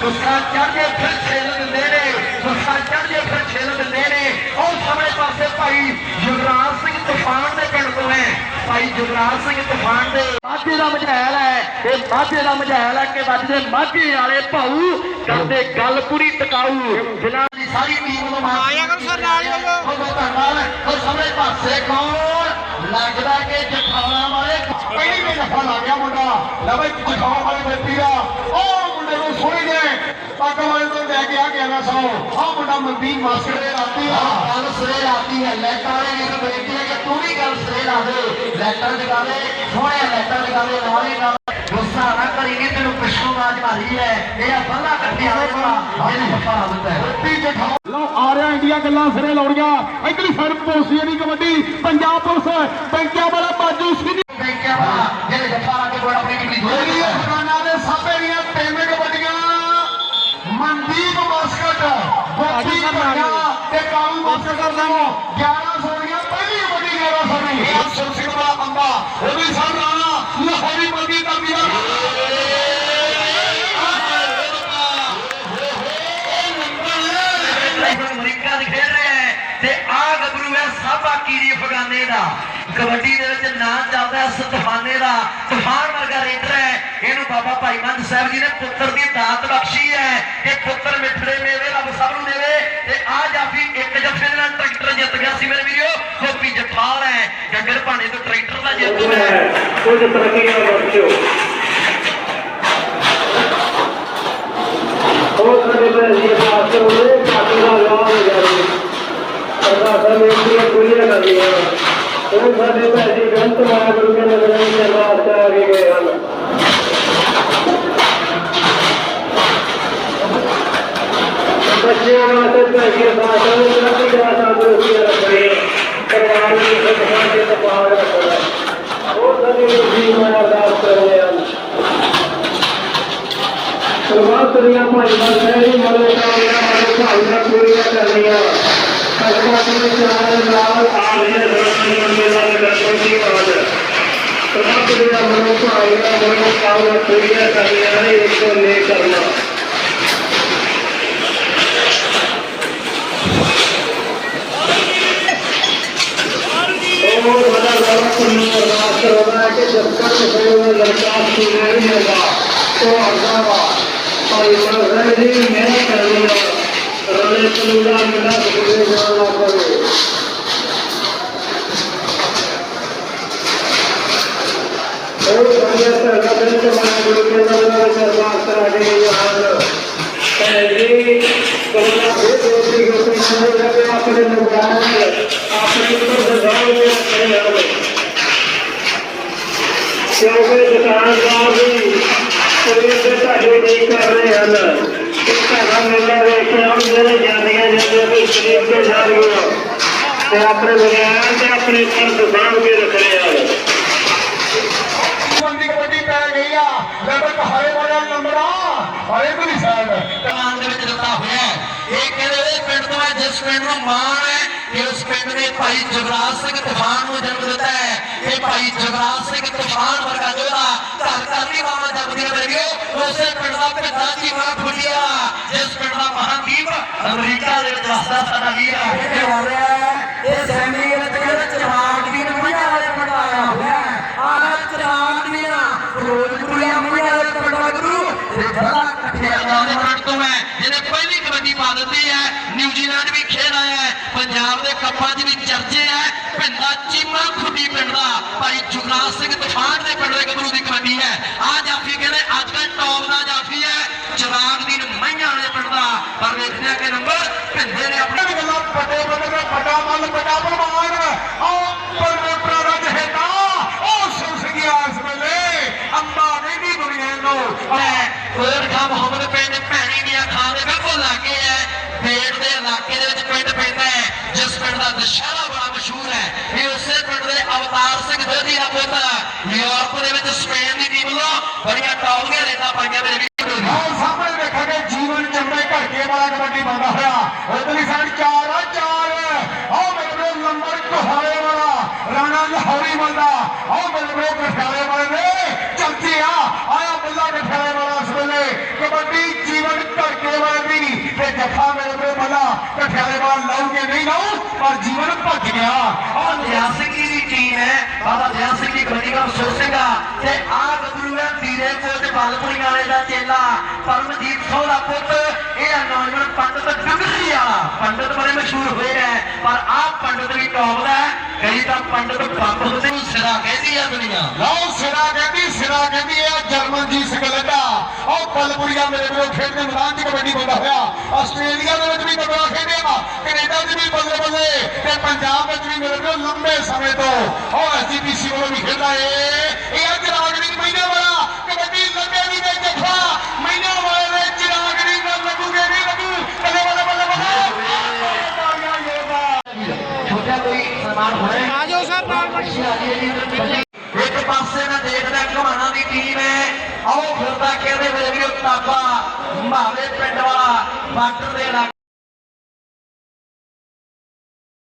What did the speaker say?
گسا چڑھے طوفان دے پنڈ تو ہے بھائی یوراج سنگھ طوفان دے ماجھے دا مجھل ہے اے ماجھے دا مجھل ہے کہ وجدے ماجھے والے بھاؤ کردے گل پوری ٹکاؤ جناب ਦੀ ਸਾਰੀ ਟੀਮ ਨੂੰ ਮਾਰ ਆਇਆ ਕਰੋ ਸਰ ਨਾਲ ਹੀ ਹੋ ਜਾਓ। ਉਹ ਧੰਨਵਾਦ ਉਹ ਸਾਹਮਣੇ ਪਾਸੇ ਕੌਣ? ਲੱਗਦਾ ਕਿ ਜਠਾਣਾ ਵਾਲੇ ਪਹਿਲੀ ਵੀ ਜਫਾ ਲਾ ਗਿਆ ਮੁੰਡਾ। ਲੈ ਬਈ ਜਠਾਣਾ ਵਾਲੇ ਬੈਠੀ ਆ। ਉਹ ਮੁੰਡੇ ਨੂੰ ਸੁਣੀ ਗਏ ਪੱਗ ਵਾਲੇ ਤੋਂ ਲੈ ਕੇ ਆ ਗਿਆ ਨਾ ਸੌ। ਉਹ ਮੁੰਡਾ ਮਨਦੀਪ ਮਾਸਟਰ ਦੇ ਰਾਤੀ ਆ। ਗੱਲ ਸਰੇ ਰਾਤੀ ਹੈ। ਲੈਟਰ ਵਾਲੇ ਨੇ ਇੱਕ ਬੇਨਤੀ ਹੈ ਕਿ ਤੂੰ ਵੀ ਗੱਲ ਸਰੇ ਲਾ ਦੇ ਲੈਟਰ ਲਗਾ ਦੇ। ਸੋਹਣਿਆ ਲੈਟਰ ਲਗਾ ਦੇ। ਨਾਲ ਹੀ ਨਾਲ ਗੁੱਸਾ ਨਾ ਪਿਛੋਂ ਆਵਾਜ਼ ਮਾਰੀ ਹੈ। ਇਹ ਆ ਬੰਦਾ ਕੱਟਿਆ ਹੋਇਆ ਇਹਨੂੰ ਜਫਾ ਹੁੰਦਾ ਹੈ ਰੱਤੀ ਜਠਾਣਾ ਲਓ ਆ ਰਿਹਾ ਇੰਡੀਆ ਗੱਲਾਂ ਸਿਰੇ ਲਾਉਣੀਆਂ। ਇਧਰਲੀ ਸਾਈਡ ਪੋਸੀ ਦੀ ਕਬੱਡੀ। ਪੰਜਾਬ ਪੁਲਿਸ ਬੈਂਕਿਆਂ ਵਾਲਾ ਬਾਜੂ ਸਿੰਘ ਬੈਂਕਿਆ ਵਾਲਾ ਜਿਹੜੇ ਜੱਫਾ ਲਾ ਕੇ ਕੋਲ ਆਪਣੀ ਟਿਕਲੀ ਧੋ ਰਹੀ ਹੈ ਦੇ ਸਾਹਮਣੇ ਦੀਆਂ ਪੇਮੈਂਟ ਵੱਡੀਆਂ। ਮਨਦੀਪ ਮਾਸਕਟ ਬੱਤੀ ਕਰਨਾ ਤੇ ਕਾਲੂ ਮਾਸਕਟ ਦਾ 1100 ਦੀਆਂ ਪਹਿਲੀ ਵੱਡੀ 1100 ਦੀ ਇਹ ਸੁਰ ਸਿੰਘ ਵਾਲਾ ਅੰਬਾ। ਉਹ ਵੀ ਸਾਹਮਣਾ ਲਾਹੌਰੀ ਬੰਦੀ ਕਰ ਦਿਆ ਅਮਰੀਕਾ ਦੇ ਖੇਡ ਰਿਹਾ ਹੈ ਤੇ ਆ ਗੱਭਰੂ ਹੈ ਸਾਬਾ ਕੀਰੀ ਅਫਗਾਨੇ ਦਾ ਕਬੱਡੀ ਦੇ ਵਿੱਚ ਨਾਂ ਚੱਲਦਾ ਹੈ ਸਤਫਾਨੇ ਦਾ ਤੂਫਾਨ ਵਰਗਾ ਰੇਡਰ ਹੈ। ਇਹਨੂੰ ਬਾਬਾ ਭਾਈ ਮੰਦ ਸਾਹਿਬ ਜੀ ਨੇ ਪੁੱਤਰ ਦੀ ਦਾਤ ਬਖਸ਼ੀ ਹੈ ਕਿ ਪੁੱਤਰ ਮਿੱਠੜੇ ਮੇਵੇ ਰੱਬ ਸਭ ਨੂੰ ਦੇਵੇ। ਤੇ ਆ ਜਾਫੀ ਇੱਕ ਜੱਫੇ ਦੇ ਨਾਲ ਟਰੈਕਟਰ ਜਿੱਤ ਗਿਆ ਸੀ ਮੇਰੇ ਵੀਰੋ। ਗੋਪੀ ਜਠਾਲ ਹੈ ਜੱਗਰ ਭਾਣੇ ਤੋਂ ਟਰੈਕਟਰ ਦਾ ਜੇਤੂ ਹੈ ਕੁਝ ਤਰੱਕੀਆਂ ਬਖਸ਼ੋ ਉਹ ਸਾਡੇ ਪੈਸੇ ਪਾਸ ਕਰੋ ਪਾਰਟੀ ਦਾ ਵਿਆਹ ਹੋ ਜਾਵੇ ਸਰਦਾਰ ਸਾਹਿਬ ਇਹ ਪੂਰੀਆਂ ਕਰਨੀਆਂ ਉਹ ਸਾਡੇ ਪੈਸੇ ਗਲਤ ਮਾਇਆ ਗੁਰੂ ਕੇ ਨਜ਼ਰ ਵਿੱਚ ਅਰਦਾਸ ਕਰਾ ਕੇ ਗਏ ਹਨ ਬੱਚਿਆਂ ਵਾਸਤੇ ਪੈਸੇ ਪਾਸ ਕਰੋ ਤਰੱਕੀ ਦਾ ਤੰਦਰੁਸਤੀ ਰੱਖਣੀ ਪਰਿਵਾਰ ਨੂੰ ਸੁਖ ਸ਼ਾਂਤੀ ਤੇ ਪਾਰ ਰੱਖਣਾ ਉਹ ਸਾਡੇ ਜੀ ਮੈਂ ਅਰਦਾਸ ਕਰਦੇ ਹਨ ਸਰਬੱਤ ਦੀਆਂ ਭਾਈਆਂ ਸਹਿਰੀ ਮਲੇ ਕਾਮਨਾ ਮਲੇ ਭਾਈਆਂ ਪੂਰੀਆਂ ਕਰਨੀਆਂ ਸਰਬੱਤ ਦੇ ਚਾਰ ਨਾਲ ਆਲੇ ਰੋਣੀ ਮੇਲਾ ਦੇ ਦਰਸ਼ਨ ਦੀ ਆਵਾਜ਼ ਸਰਬੱਤ ਦੀਆਂ ਮਨੋ ਭਾਈਆਂ ਮਨੋ ਕਾਮਨਾ ਪੂਰੀਆਂ ਕਰਨੀਆਂ ਨੇ ਇੱਕੋ ਨੇ ਕਰਨਾ ਉਹ ਬੜਾ ਬੜਾ ਪੁੰਨ ਅਰਦਾਸ ਕਰਦਾ ਹੈ ਕਿ ਜਦ ਤੱਕ ਕੋਈ ਲੜਕਾ ਪੂਰੇ ਨਹੀਂ ਹੋਗਾ तो ਆਗਾ ਵਾ ਭਾਈ ਮਨੋਹਰ ਜੀ ਮੈਂ ਕਰਨੀ ਆ ਰਲੇ ਪਲੂੜਾ ਕਿਉਂਕਿ ਦੁਕਾਨਦਾਰ ਵੀ ਕੋਈ ਤੇ ਤੁਹਾਡੇ ਨਹੀਂ ਕਰ ਰਹੇ ਹਨ ਤੇ ਤੁਹਾਡਾ ਮੇਲਾ ਵੇਖ ਕੇ ਆਉਣ ਜਿਹੜੇ ਜਾਂਦੀਆਂ ਜਾਂਦੀਆਂ ਵੀ ਸ਼ਰੀਰ ਤੇ ਜਾ ਰਹੀਆਂ ਤੇ ਆਪਣੇ ਵਿਗਿਆਨ ਤੇ ਆਪਣੇ ਫਰਜ਼ ਸਾਂਭ ਕੇ ਰੱਖ ਰਹੇ ਹਨ ਲਗਭਗ ਹਰੇ ਵਾਲਾ ਆ ਹਰੇ ਕੋਈ ਸਾਈਡ। ਕਮਾਨ ਦੇ ਵਿੱਚ ਦਿੱਤਾ ਹੋਇਆ ਇਹ ਕਹਿੰਦੇ ਇਹ ਪਿੰਡ ਤੋਂ ਹੈ ਜਿਸ ਪਿੰਡ ਨੂੰ ਮਾਣ ਹੈ ਕਿ ਉਸ ਪਿੰਡ ਨੇ ਭਾਈ ਜਗਰਾਜ ਸਿੰਘ ਤੂਫਾਨ ਨੂੰ ਜਨਮ ਦਿੱਤਾ ਹੈ। ਇਹ ਭਾਈ ਜਗਰਾਜ ਸਿੰਘ ਤੂਫਾਨ ਵਰਗਾ ਜੋੜਾ ਘਰ ਘਰ ਦੀ ਮਾਮਾ ਜਪਦੀਆਂ ਵਰਗੇ ਉਸੇ ਪਿੰਡ ਦਾ ਪਿੰਡਾ ਜੀ ਮਾਂ ਫੁੱਟਿਆ ਜਿਸ ਪਿੰਡ ਦਾ ਮਹਾਦੀਪ ਅਮਰੀਕਾ ਦੇ ਵਿੱਚ ਵਸਦਾ ਸਾਡਾ ਵੀਰ ਹੈ ਇਹ ਹੋ ਰਿਹਾ ਹੈ ਇਹ ਸੈਮੀ ਵਿੱਚ ਚਰਾਗ ਦੀ ਨਮੀਆਂ ਵਾਲੇ ਪਿੰਡ ਆਇਆ ਹੋਇਆ ਹੈ ਆਹ ਚਰਾਗ ਦੀਆਂ ਫਿਰੋਜ਼ਪੁਰੀਆਂ ਮਈਆਂ ਦੇ ਪਿੰਡ ਦਾ ਗੁਰੂ ਤੇ ਜੱਲਾ ਇਕੱਠੇ ਆਉਂਦੇ ਪਿੰਡ ਤੋਂ ਹੈ ਜਿਹਨੇ ਪਹਿਲੀ ਦਿੱਤੀ ਹੈ ਨਿਊਜ਼ੀਲੈਂਡ ਵੀ ਖੇਡ ਆਇਆ ਹੈ, ਪੰਜਾਬ ਦੇ ਕੱਪਾਂ 'ਚ ਵੀ ਚਰਚੇ ਹੈ ਪਿੰਡਾ ਚੀਮਾ ਖੁੱਡੀ ਪਿੰਡ ਦਾ, ਭਾਈ ਜੁਗਰਾਜ ਸਿੰਘ ਤੂਫਾਨ ਦੇ ਪਿੰਡ ਦੇ ਗੱਭਰੂ ਦੀ ਕਬੱਡੀ ਹੈ। ਆ ਜਾਫੀ ਕਹਿੰਦੇ ਅੱਜ ਕੱਲ ਟੌਪ ਦਾ ਜਾਫੀ ਹੈ ਚਰਾਗ ਦੀ ਮਈਆਂ ਵਾਲੇ ਪਿੰਡ ਦਾ, ਪਰ ਵੇਖਦੇ ਆ ਕਿ ਨੰਬਰ, ਭਿੰਦੇ ਨੇ ਆਪਣੇ ਗੱਲਾਂ ਪੱਟੇ ਬੰਦੇ ਦਾ ਪਟਾ ਮੱਲ ਪਟਾ ਬਲਵਾਨ ਆਹ ਪਰਮੇਸ਼ਰ ਦਾ ਜਹੇਤਾ ਉਹ ਸੁਸ ਗਿਆ ਇਸ ਵੇਲੇ ਅੰਬਾ ਨਹੀਂ ਦੁਨੀਆ ਨੂੰ ਕੋਰ ਖਾ ਮੁਹੰਮਦ ਪਿੰਡ ਭੈਣੀ ਦੀਆਂ ਖਾਂ ਦੇ ਬਿਲਕੁਲ ਲਾਗੇ ਹੈ। ਪੇਟ ਦੇ ਇਲਾਕੇ ਦੇ ਵਿੱਚ ਪਿੰਡ ਪੈਂਦਾ ਹੈ, ਜਿਸ ਪਿੰਡ ਦਾ ਦੁਸ਼ਹਿਰਾ ਬੜਾ ਮਸ਼ਹੂਰ ਹੈ। ਇਹ ਉਸੇ ਪਿੰਡ ਦੇ ਅਵਤਾਰ ਸਿੰਘ ਦੋਧੀ ਦਾ ਪੁੱਤ ਨਿਊਯਾਰਕ ਦੇ ਵਿੱਚ ਸਪੇਨ ਦੀ ਟੀਮ ਵੱਲੋਂ ਬੜੀਆਂ ਟੌਪ ਦੀਆਂ ਰੇਡਾਂ ਪਾਈਆਂ ਮੇਰੇ ਵੀਰ ਸਾਹਮਣੇ ਵੇਖਾਂਗੇ, ਜੀਵਨ ਚੰਬੇ ਘੜਕੇ ਵਾਲਾ ਕਬੱਡੀ ਬੰਦਾ ਹੋਇਆ। ਉਧਰਲੀ ਸਾਈਡ ਚਾਰ ਆ, ਚਾਰ। ਆਹ ਮੇਰੇ ਕੋਲ ਨੰਬਰ ਕਹਾਰੇ ਵਾਲਾ, ਰਾਣਾ ਲਾਹੌਰੀ ਬੰਦਾ ਆਹ ਮੇਰੇ ਮੇਰੇ ਵਾਲੇ ਨੇ ਚਮਚੇ ਆ ਆਇਆ ਬੱਲਾ ਕਠਿਆਲੇ ਵਾਲਾ। ਕਬੱਡੀ ਜੀਵਨ ਧੜਕੇ ਵਾਲੇ ਦੀ ਤੇ ਜੱਫਾ ਮੇਰੇ ਕੋਲ ਬੱਲਾ ਕਠਿਆਲੇ ਵਾਲਾ ਲਾਉਗੇ ਨਹੀਂ ਲਾਉ, ਪਰ ਜੀਵਨ ਭੱਜ ਗਿਆ। ਔਰ ਨਿਆ ਦੀ ਟੀਮ ਹੈ, ਬਾਬਾ ਨਿਆ ਸਿੰਘ ਕਬੱਡੀ ਦਾ ਅਫਸੋਸ ਤੇ ਆ ਗੱਭਰੂ ਹੈ ਵੀਰੇ ਕੋਲ ਤੇ ਬਲਪੁਰੀ ਵਾਲੇ ਦਾ ਚੇਲਾ, ਪਰਮਜੀਤ ਸਿੰਘ ਦਾ ਪੁੱਤ। ਇਹ ਆ ਨੌਜਵਾਨ ਪੰਡਤ ਡੁਗਰੀ ਵਾਲਾ। ਪੰਡਤ ਬੜੇ ਮਸ਼ਹੂਰ ਹੋਏ ਹੈ ਪਰ ਆ ਪੰਡਤ ਵੀ ਟੌਪ ਦਾ ਹੈ। ਕਈ ਤਾਂ ਪੰਡਤ ਬੰਬ ਹੁੰਦੇ ਸਿਰਾ ਕਹਿੰਦੀ ਆ ਦੁਨੀਆ। ਲਓ ਸਿਰਾ ਕਹਿੰਦੀ ਸਿਰਾ ਕਹਿੰਦੀ ਆ ਜਰਮਨ ਜੀ ਸਕਲਟਾ। ਉਹ ਪਲਪੁਰੀਆ ਮੇਰੇ ਵੀਰੋ ਖੇਡਦੇ ਮੈਦਾਨ 'ਚ ਕਬੱਡੀ ਬੰਦਾ ਹੋਇਆ। ਆਸਟ੍ਰੇਲੀਆ ਦੇ ਵਿੱਚ ਵੀ ਤਗੜਾ ਖੇਡਿਆ। ਕੈਨੇਡਾ 'ਚ ਵੀ ਬੱਲੇ ਬੱਲੇ। ਤੇ ਪੰਜਾਬ ਵਿੱਚ ਵੀ ਮੇਰੇ ਵੀਰੋ ਲੰਬੇ ਸਮੇਂ ਤੋਂ। ਉਹ ਐਸਜੀਪੀਸੀ ਵੱਲੋਂ ਵੀ ਖੇਡਦਾ ਏ ਇਹ ਅੱਜ ਰਾਗਣੀ ਮਹੀਨਾ ਵਾਲਾ ਕਬੱਡੀ ਲੱਗੇ ਵੀ ਤੇ ਜੱਫਾ ਮਹੀਨਾ ਵਾਲੇ ਦੇ ਚਿਰਾਗਣੀ ਨਾਲ ਲੱਗੂਗੇ ਨਹੀਂ ਲੱਗੂ ਬੱਲੇ ਬੱਲੇ ਬੱਲੇ ਬੱਲੇ ਤਾੜੀਆਂ ਜ਼ੋਰਦਾਰ ਛੋਟਾ ਕੋਈ ਸਨਮਾਨ ਹੋਣਾ ਆਜੋ ਸਰ ਨਾਲ ਇੱਕ ਪਾਸੇ ਮੈਂ ਦੇਖਦਾ ਘਮਾਣਾ ਦੀ ਟੀਮ ਹੈ। ਆਓ ਫਿਰਦਾ ਕਹਿੰਦੇ ਮੇਰੇ ਵੀਰੋ ਤਾਬਾ। ਮਾਵੇ ਪਿੰਡ ਵਾਲਾ ਬਾਰਡਰ ਦੇ ਇਲਾਕੇ